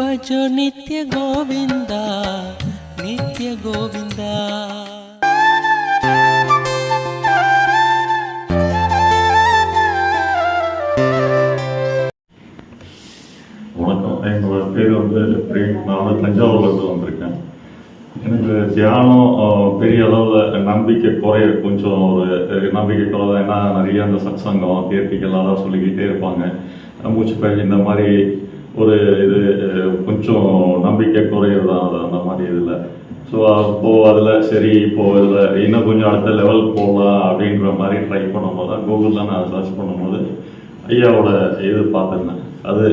भजो नित्य गोविन्दा नित्य गोविन्दा வணக்கம். பேர் வந்து நான் வந்து வந்திருக்கேன். எனக்கு தியானம் பெரிய அளவில் நம்பிக்கை குறைய கொஞ்சம் ஒரு நம்பிக்கை குறைவு ஏன்னா நிறைய அந்த சத்சங்கம் தேர்ட்டிக்கெல்லாம் தான் சொல்லிக்கிட்டே இருப்பாங்க. மூச்சு பயிற்சி இந்த மாதிரி ஒரு இது கொஞ்சம் நம்பிக்கை குறையிறது தான் அது அந்த மாதிரி இதில். ஸோ அப்போ அதில் சரி இப்போ இதில் இன்னும் கொஞ்சம் அடுத்த லெவல் போகலாம் அப்படின்ற மாதிரி ட்ரை பண்ணும்போது தான் கூகுளில் நான் சர்ச் பண்ணும்போது ஐயாவோட இது பார்த்துருந்தேன். அது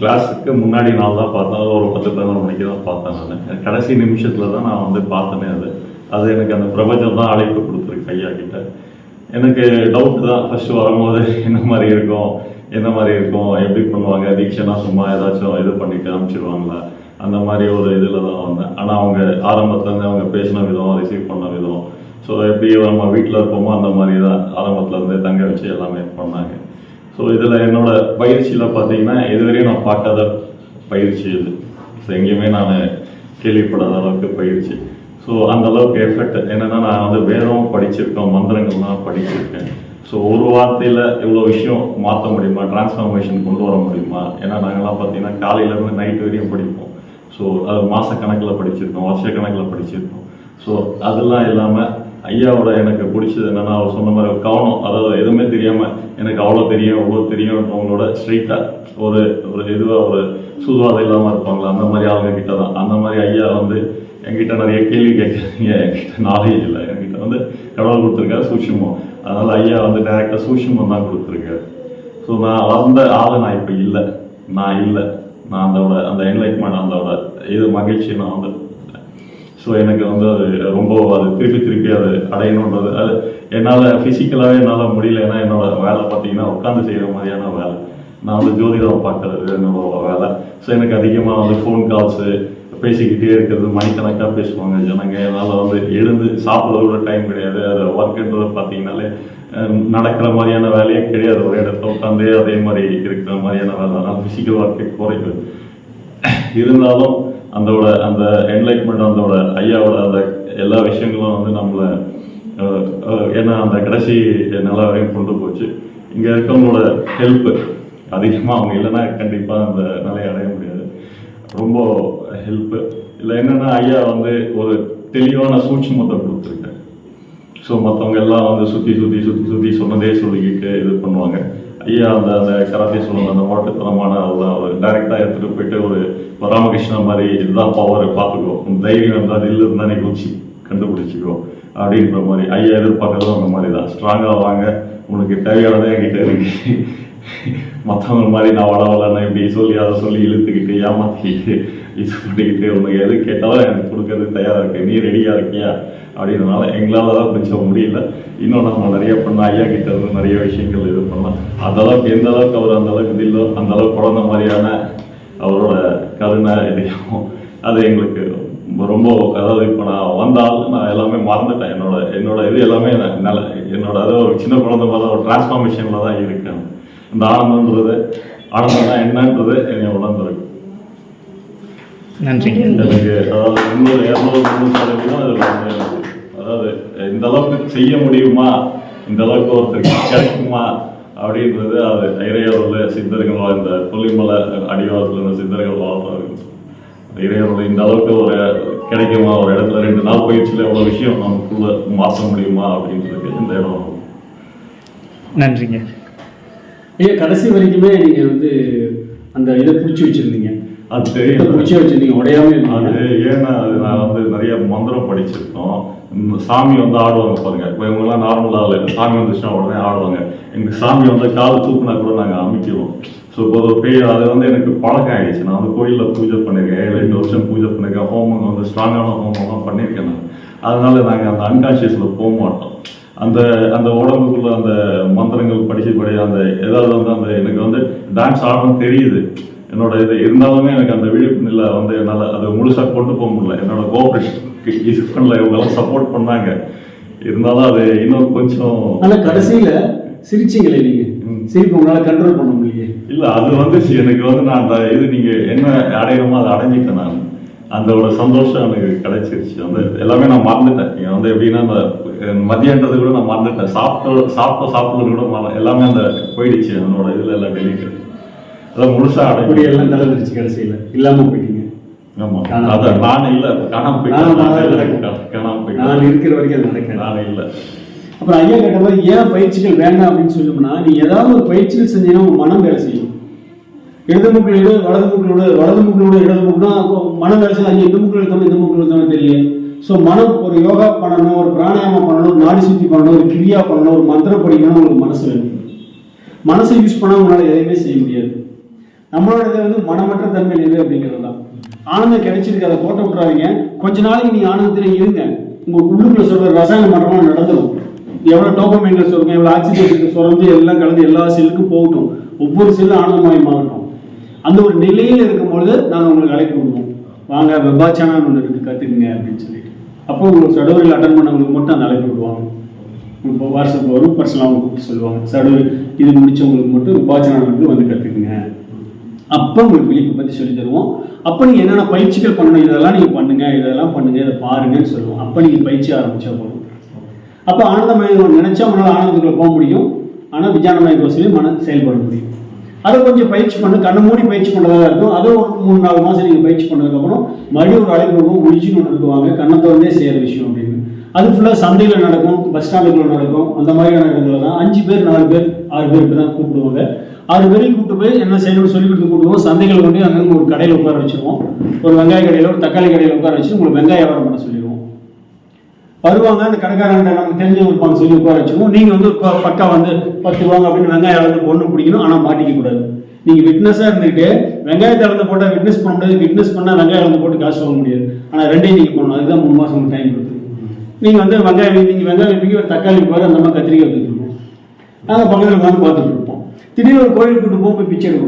கிளாஸுக்கு முன்னாடி நாள் தான் பார்த்தேன். அது ஒரு பத்து பதினொரு மணிக்கு தான் பார்த்தேன் நான். கடைசி நிமிஷத்தில் தான் நான் வந்து பார்த்தேனே அது. அது எனக்கு அந்த பிரபஞ்சம் தான் அழைப்பு கொடுத்துருக்கு ஐயா கிட்ட. எனக்கு டவுட் தான். ஃபஸ்ட்டு வரும்போது என்ன மாதிரி இருக்கும்? என்ன மாதிரி இருக்கும்? எப்படி பண்ணுவாங்க? தீட்சைனா சும்மா ஏதாச்சும் இது பண்ணி காமிச்சிருவாங்களா? அந்த மாதிரி ஒரு இதில் தான் வந்தேன். ஆனால் அவங்க ஆரம்பத்துலேருந்து அவங்க பேசின விதம் ரிசீவ் பண்ண விதம். ஸோ எப்படி நம்ம வீட்டில் இருப்போமோ அந்த மாதிரி தான் ஆரம்பத்துலேருந்து தங்க வச்சு எல்லாமே பண்ணாங்க. ஸோ இதில் என்னோட பயிற்சியில் பார்த்தீங்கன்னா இதுவரையும் நான் பார்க்காத பயிற்சி இது. ஸோ எங்கேயுமே நான் கேள்விப்படாத அளவுக்கு பயிற்சி. ஸோ அந்த அளவுக்கு எஃபெக்ட் என்னென்னா நான் வந்து வேதம் படிச்சிருக்கேன் மந்திரங்கள்லாம் படிச்சிருக்கேன். ஸோ ஒரு வார்த்தையில் இவ்வளோ விஷயம் மாற்ற முடியுமா? டிரான்ஸ்ஃபார்மேஷன் கொண்டு வர முடியுமா? ஏன்னா நாங்கள்லாம் பார்த்தீங்கன்னா காலையிலேருந்து நைட் வரையும் படிப்போம். ஸோ அது மாதக்கணக்கில் படிச்சிருக்கோம் வருஷ கணக்கில் படிச்சிருக்கோம். ஸோ அதெல்லாம் இல்லாமல் ஐயாவோட எனக்கு பிடிச்சது என்னன்னா அவர் சொன்ன மாதிரி கவனம். அதாவது எதுவுமே தெரியாமல் எனக்கு அவ்வளோ தெரியும் அவ்வளோ தெரியும்ன்றவங்களோட ஸ்ட்ரெயிட்டாக ஒரு ஒரு இதுவாக ஒரு சூதுவாதம் இல்லாமல் இருப்பாங்களா அந்த மாதிரி ஆளுங்க கிட்ட தான். அந்த மாதிரி ஐயா வந்து என்கிட்ட நிறைய கேள்வி கேட்குறீங்க என்கிட்ட நாலேஜ் இல்லை. என்கிட்ட வந்து கடவுள் கொடுத்துருக்காரு சூட்சுமம். அதனால் ஐயா வந்து டைரெக்டாக சூட்சுமம் தான் கொடுத்துருக்காரு ஸோ நான் வந்த ஆள் நான் இப்போ இல்லை. நான் இல்லை. நான் அதோட அந்த என்லைட்மெண்ட் அதோட இது மகிழ்ச்சி நான் வந்து ஸோ எனக்கு வந்து அது ரொம்ப அது திருப்பி திருப்பி அது அடையணுன்றது அது என்னால் ஃபிசிக்கலாகவே என்னால் முடியல. ஏன்னா என்னோட வேலை பார்த்தீங்கன்னா உட்காந்து செய்கிற மாதிரியான வேலை. நான் வந்து ஜோதிடம் பார்க்குறது என்னோட வேலை. ஸோ எனக்கு அதிகமாக வந்து ஃபோன் கால்ஸு பேசிக்கிட்டே இருக்கிறது மணிக்கணக்காக பேசுவாங்க. ஜனங்க என்னால் வந்து எழுந்து சாப்பிட கூட டைம் கிடையாது. அது ஒர்க்குன்றது பார்த்தீங்கனாலே நடக்கிற மாதிரியான வேலையே கிடையாது. ஒரு இடத்துல உட்காந்து அதே மாதிரி இருக்கிற மாதிரியான வேலை. அதனால் ஃபிசிக்கல் ஒர்க்கே குறைவு. இருந்தாலும் அந்தோட அந்த என்லைட்மெண்ட் அந்தோட ஐயாவோட அந்த எல்லா விஷயங்களும் வந்து நம்மளை அஹ், ஏன்னா அந்த கடைசி நில வரையும் கொண்டு போச்சு. இங்கே இருக்கவங்களோட ஹெல்ப் அதிகமாக அவங்க இல்லைன்னா கண்டிப்பாக அந்த நிலையை அடைய ரொம்ப ஹெல்ப்பு இல்லை என்னென்னா ஐயா வந்து ஒரு தெளிவான சூட்சமத்தை கொடுத்துருக்காரு. ஸோ மற்றவங்க எல்லாம் வந்து சுற்றி சுற்றி சுற்றி சுற்றி சொன்னதே சொல்லிக்கிட்டு இது பண்ணுவாங்க. ஐயா அந்த அந்த கராத்தே சொல்லுவாங்க அந்த ஓட்டத்தனமான அதெல்லாம் ஒரு டைரெக்டாக எடுத்துகிட்டு போயிட்டு ஒரு ஒரு ராமகிருஷ்ணன் மாதிரி இதுதான் பவர் பார்த்துக்கோ உன் தைரியம் இருந்தால் அது இல்லை இருந்தால் நீ குச்சி கண்டுபிடிச்சிக்கோ அப்படின்ற மாதிரி ஐயா எதிர்பார்க்கறதும் அந்த மாதிரி தான் ஸ்ட்ராங்காக வாங்க உனக்கு தேவையானதே என்கிட்ட இருக்கு. மற்றவங்க மாதிரி நான் வள வளன்னு இப்படி சொல்லி அதை சொல்லி இழுத்துக்கிட்டு ஏமாத்திக்கிட்டு இது பண்ணிக்கிட்டு உனக்கு எது கேட்டாலும் எனக்கு கொடுக்கறது தயாராக இருக்கு நீ ரெடியாக இருக்கியா? அப்படின்றனால எங்களால் தான் கொஞ்சம் முடியல. இன்னும் நம்ம நிறைய பண்ண ஐயா கிட்ட இருந்து நிறைய விஷயங்கள் இது பண்ணலாம். அந்த அளவுக்கு எந்த அளவுக்கு அவர் அந்த அளவுக்கு தில்லோ அந்த அளவுக்கு குழந்த மாதிரியான அவரோட கருணை இதையும் அது எங்களுக்கு ரொம்ப அதாவது இப்போ நான் வந்தால் நான் எல்லாமே மறந்துட்டேன். என்னோட என்னோட இது எல்லாமே நல்ல என்னோட அது ஒரு சின்ன குழந்தை மாதிரி ஒரு டிரான்ஸ்ஃபார்மேஷனில் தான் இருக்கேன். இந்த ஆனந்தன்றது ஆனந்தம்னா என்னன்றது என்னை உணர்ந்திருக்கு நன்றிங்க எனக்கு அதாவது முந்நூறு இரநூறு முந்நூறு சதவீதம் வந்து அதாவது இந்த அளவுக்கு செய்ய முடியுமா? இந்த அளவுக்கு ஒருத்தருக்கு கிடைக்குமா? அப்படின்றது அது இறையவரில் சித்தர்கள் வாழ்ந்த கொல்லிமலை அடிவாரத்தில் இருந்த சித்தர்கள் வாழ்றாங்க இறையவரில் இந்த அளவுக்கு ஒரு கிடைக்குமா? ஒரு இடத்துல ரெண்டு நாள் பயிற்சியில் எவ்வளோ விஷயம் நமக்குள்ள மாற்ற முடியுமா? அப்படின்றது இந்த இடம். நன்றிங்க. ஐயா கடைசி வரைக்குமே நீங்க வந்து அந்த இதை பிடிச்சி வச்சிருந்தீங்க. அது தெரியும் பிடிச்சி வச்சிருந்தீங்க உடையாம அது ஏன்னா அது நான் வந்து நிறைய மந்திரம் படிச்சிருக்கோம். சாமி வந்து ஆடுவாங்க பாருங்க. இப்போ இவங்கெல்லாம் நார்மலாக இல்லை. சாமி வந்துச்சுன்னா உடனே ஆடுவாங்க. எங்க சாமி வந்து கால் தூக்குனா கூட நாங்கள் அமைக்கிறோம் ஸோ இப்போ ஒரு பேய் அது வந்து எனக்கு பழக்கம் ஆயிடுச்சு. நான் வந்து கோயிலில் பூஜை பண்ணியிருக்கேன் எட்டு வருஷம் பூஜை பண்ணியிருக்கேன் ஹோமம் வந்து ஸ்ட்ராங்கான ஹோமம்லாம் பண்ணியிருக்கேன் நான். அதனால நாங்கள் அந்த அன்கான்ஷியஸில் போக மாட்டோம். அந்த அந்த உடம்புக்குள்ள அந்த மந்திரங்கள் படிச்சு படி அந்த ஏதாவது வந்து அந்த எனக்கு வந்து டான்ஸ் ஆடணும் தெரியுது. என்னோட இது இருந்தாலுமே எனக்கு அந்த விழிப்புணில வந்து என்னால் அதை முழுசா கொண்டு போக முடியல. என்னோட கோஆப்ரேஷன் பண்ணல இவங்கெல்லாம் சப்போர்ட் பண்ணாங்க. இருந்தாலும் அது இன்னும் கொஞ்சம் கடைசியில சிரிச்சீங்களே நீங்க. சிரிப்பு உங்களால கண்ட்ரோல் பண்ண முடியலையே. இல்ல அது வந்துச்சு. எனக்கு வந்து நான் அந்த இது நீங்க என்ன அடையணுமோ அதை அடைஞ்சிட்டேன் நான். அந்த ஒரு சந்தோஷம் எனக்கு கிடைச்சிருச்சு. வந்து எல்லாமே நான் மறந்துட்டேன். வந்து எப்படின்னா அந்த மதியன்றது கூட நான் மறந்துட்டேன். சாப்பிட்ட சாப்பிட்ட சாப்பிட்டது கூட மற- எல்லாமே அந்த போயிடுச்சு என்னோட இதுல எல்லாம் வெளியிட்டு அதான் முழுசா அப்படி அடைஞ்சு எல்லாம் கலந்துருச்சு கடைசியில. இல்லாம போயிட்டீங்க. ஆமா. காணாம அதான் நான் இல்ல. காணாம காணாம போயிட்டேன் போனது. காணாம நான் போயிட்டேன் இருக்கிற வரைக்கும் அது நடக்கிறேன் நான் இல்ல. அப்புறம் ஐயா கேட்ட மாதிரி ஏன் பயிற்சிகள் வேண்டாம்? அப்படின்னு சொல்லணும்னா நீ ஏதாவது ஒரு பயிற்சிகள் செஞ்சீங்கன்னா உங்க மனம் வேலை செய்யும். இடது முக்கில் விட வலது முக்கில் வலது முக்கில் இடது முக்குனா மனம் வேலை செய்யும் இந்த முக்கில் எடுத்தோம் இந்த முக்கில் எடுத்தோம் தெரியும் ஸோ மனம் ஒரு யோகா பண்ணணும் ஒரு பிராணாயாமம் பண்ணணும் நாடி சுத்தி பண்ணணும் ஒரு கிரியா பண்ணணும் ஒரு மந்திரம் படிக்கணும் உங்களுக்கு மனசு வேணும் மனசை யூஸ் பண்ணால் உங்களால் எதையுமே செய்ய முடியாது. நம்மளோட இதை வந்து மனமற்ற தன்மை எது அப்படிங்கிறது தான். ஆனந்தம் கிடைச்சிருக்கு அதை போட்ட விட்றாதீங்க கொஞ்ச நாளைக்கு நீ ஆனந்தத்தில் இருங்க. உங்கள் உள்ளுக்குள்ள சொல்கிற ரசாயன மாற்றம்லாம் நடந்துடும் எவ்வளோ டோபமைன்கள் சொல்லுங்க எவ்வளோ ஆக்சிஜன் சுரந்து எல்லாம் கலந்து எல்லா செல்லுக்கும் போகட்டும். ஒவ்வொரு செல்லும் ஆனந்தமாய் மாறட்டும் அந்த ஒரு நிலையில் இருக்கும்பொழுது நாங்கள் உங்களுக்கு அழைப்பு விடுவோம். வாங்க வெபாச்சானான்னு ஒன்று இருக்குது கற்றுக்குங்க அப்படின்னு சொல்லிட்டு. அப்போ உங்களுக்கு சடோரியில் அட்டன் பண்ணவங்களுக்கு மட்டும் அந்த அழைப்பு விடுவாங்க. இப்போ வாட்ஸ்அப் வரும் பர்சனலாக அவங்க கூப்பிட்டு சொல்லுவாங்க. சடோரி இது முடிச்சவங்களுக்கு மட்டும் விபாச்சனாவுக்கு வந்து கற்றுக்குங்க அப்போ உங்களுக்கு விழிப்பு பற்றி சொல்லி தருவோம். அப்போ நீங்கள் என்னென்ன பயிற்சிகள் பண்ணணும் இதெல்லாம் நீங்கள் பண்ணுங்கள் இதெல்லாம் பண்ணுங்கள் இதை பாருங்கன்னு சொல்லுவோம். அப்போ நீங்கள் பயிற்சி ஆரம்பித்தா போதும். அப்போ ஆனந்தமயம் நினச்சா உங்களால் ஆனந்தத்துக்குள்ளே போக முடியும். ஆனால் விஜயானமய கோசிலையும் மன செயல்பட முடியும். அதை கொஞ்சம் பயிற்சி பண்ண கண்ணை மூடி பயிற்சி பண்ணுறதா இருக்கும் அதை ஒரு மூணு நாலு மாதம் நீங்கள் பயிற்சி பண்ணதுக்கப்புறம் மறுபடியும் ஒரு அழைப்பு இருக்கும் முடிச்சுன்னு ஒன்று இருக்குவாங்க கண்ணை திறந்தே செய்கிற விஷயம் அப்படின்னு. அது ஃபுல்லாக சந்தையில் நடக்கும் பஸ் ஸ்டாண்டுக்குள்ள நடக்கும் அந்த மாதிரியான இடங்களில் தான் அஞ்சு பேர் நாலு பேர் ஆறு பேர் இப்படி தான் கூப்பிடுவாங்க. ஆறு பேரையும் கூப்பிட்டு போய் என்ன செய்யணும்னு சொல்லி கொடுத்து கூப்பிடுவோம். சந்தைகள் கொண்டு அங்கங்கே ஒரு கடையில் உட்கார வச்சிருவோம். ஒரு வெங்காய கடையில் ஒரு தக்காளி கடையில் உட்கார வச்சு உங்களுக்கு வெங்காய வியாபாரம் பண்ண சொல்லிடுவோம். வருவாங்க. அந்த கடைக்காரங்கிட்ட நமக்கு தெரிஞ்சவங்க இருப்பாங்க சொல்லி உட்கார வச்சுருவோம் நீங்கள் வந்து ப- பக்கா வந்து பத்து ரூபாங்க அப்படின்னு வெங்காயம் அளந்து பொண்ணு பிடிக்கணும். ஆனால் மாட்டிக்க கூடாது. நீங்கள் விட்னஸாக இருந்துட்டு வெங்காயத்தை அளந்து போட்டால் விட்னஸ் பண்ண முடியாது. விட்னஸ் பண்ணால் வெங்காயம் அளந்து போட்டு காசு வாங்க முடியாது. ஆனால் ரெண்டையும் நீங்கள் போகணும் அதுதான் மூணு மாதம் டைம் கொடுத்து நீங்கள் வந்து வெங்காயம் நீங்கள் வெங்காயம் வைப்பீங்க ஒரு தக்காளி போகிற அந்த மாதிரி கத்திரிக்காய் வந்துருக்கோம் நாங்கள் பக்கத்தில் உட்காந்து பார்த்துட்டு இருப்போம். திடீர்னு ஒரு கோயிலுக்கு கூட்டு போய் பிச்சை எடுக்க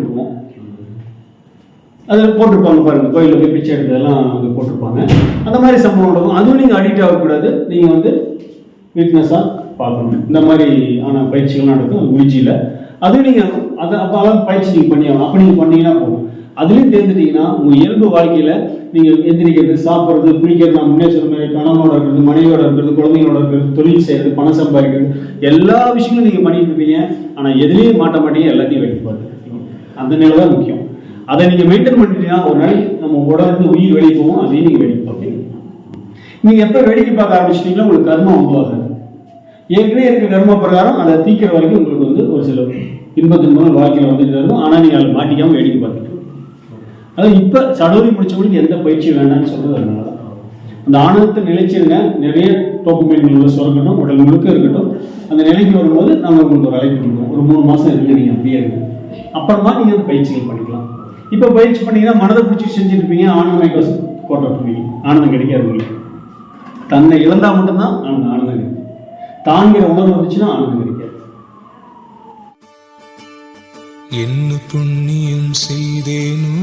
அதில் போட்டிருப்பாங்க பாருங்கள் கோயிலில் போய் பிச்சை எடுத்ததெல்லாம் அங்கே போட்டிருப்பாங்க. அந்த மாதிரி சம்பவம் நடக்கும். அதுவும் நீங்கள் அடிக்ட் ஆகக்கூடாது. நீங்கள் வந்து வீக்னஸாக பார்க்கணும். இந்த மாதிரி ஆனால் பயிற்சிகள் நடக்கும் உயிர்ச்சியில் அதுவும் நீங்கள் அதை அப்போ அதெல்லாம் பயிற்சி நீங்கள் பண்ணி அப்போ நீங்கள் பண்ணீங்கன்னா போகும் அதுலேயும் தேர்ந்துட்டீங்கன்னா உங்கள் இயல்பு வாழ்க்கையில் நீங்கள் எந்திரிக்கிறது சாப்பிட்றது குளிக்கிறது நான் முன்னே சொன்ன மாதிரி கணவனோட இருக்கிறது மனைவியோட இருக்கிறது குழந்தைங்களோட இருக்கிறது தொழில் செய்கிறது பணம் சம்பாதிக்கிறது எல்லா விஷயங்களும் நீங்கள் பண்ணிட்டு இருப்பீங்க. ஆனால் எதுலேயும் மாட்ட மாட்டீங்க எல்லாத்தையும் வைக்க பார்த்துருக்கீங்க அந்த நிலை தான் முக்கியம். அதை நீங்கள் மெயின்டைன் பண்ணிட்டீங்கன்னா ஒரு நாளைக்கு நம்ம உடம்பு உயிர் வெளியே போவோம் அதையும் நீங்கள் வேடிக்கை பார்ப்பீங்க நீங்கள் எப்போ வேடிக்கை பார்க்க ஆரம்பிச்சிட்டீங்கன்னா உங்களுக்கு கர்மம் உருவாகாது. ஏற்கனவே இருக்க கர்ம பிரகாரம் அதை தீக்கிற வரைக்கும் உங்களுக்கு வந்து ஒரு சில இன்பத்தின் துன்பங்கள் வாழ்க்கையில் வந்துட்டு இருக்கும். ஆனால் நீங்கள் அதை மாட்டிக்காமல் வேடிக்கை பார்த்துட்டு அதாவது இப்போ சடோரி முடிச்சவங்களுக்கு எந்த பயிற்சி வேண்டாம்னு சொல்றது அதனால தான். அந்த ஆனந்தத்தை நிலைச்சிருங்க. நிறைய டோக்குமெண்ட் மீன்கள் சுரக்கட்டும் உடல் முழுக்க இருக்கட்டும். அந்த நிலைக்கு வரும்போது நாங்கள் உங்களுக்கு ஒரு அழைப்பு கொடுப்போம் ஒரு மூணு மாதம் இருங்க நீங்கள் அப்படியே இருங்க. அப்புறமா நீங்கள் அந்த பயிற்சிகள் பண்ணிக்கலாம். இப்போ பயிற்சி பண்ணீங்கன்னா மனதை பிடிச்சி செஞ்சுருப்பீங்க ஆனந்தம் மைக்கோஸ் கோட்டை விட்டுருவீங்க. ஆனந்தம் கிடைக்காது உங்களுக்கு. தன்னை இழந்தால் மட்டும்தான் ஆனந்தம் ஆனந்தம் கிடைக்கும். தாங்கிற உணர்வு வந்துச்சுன்னா ஆனந்தம் கிடைக்காது. என்ன புண்ணியம் செய்தேனோ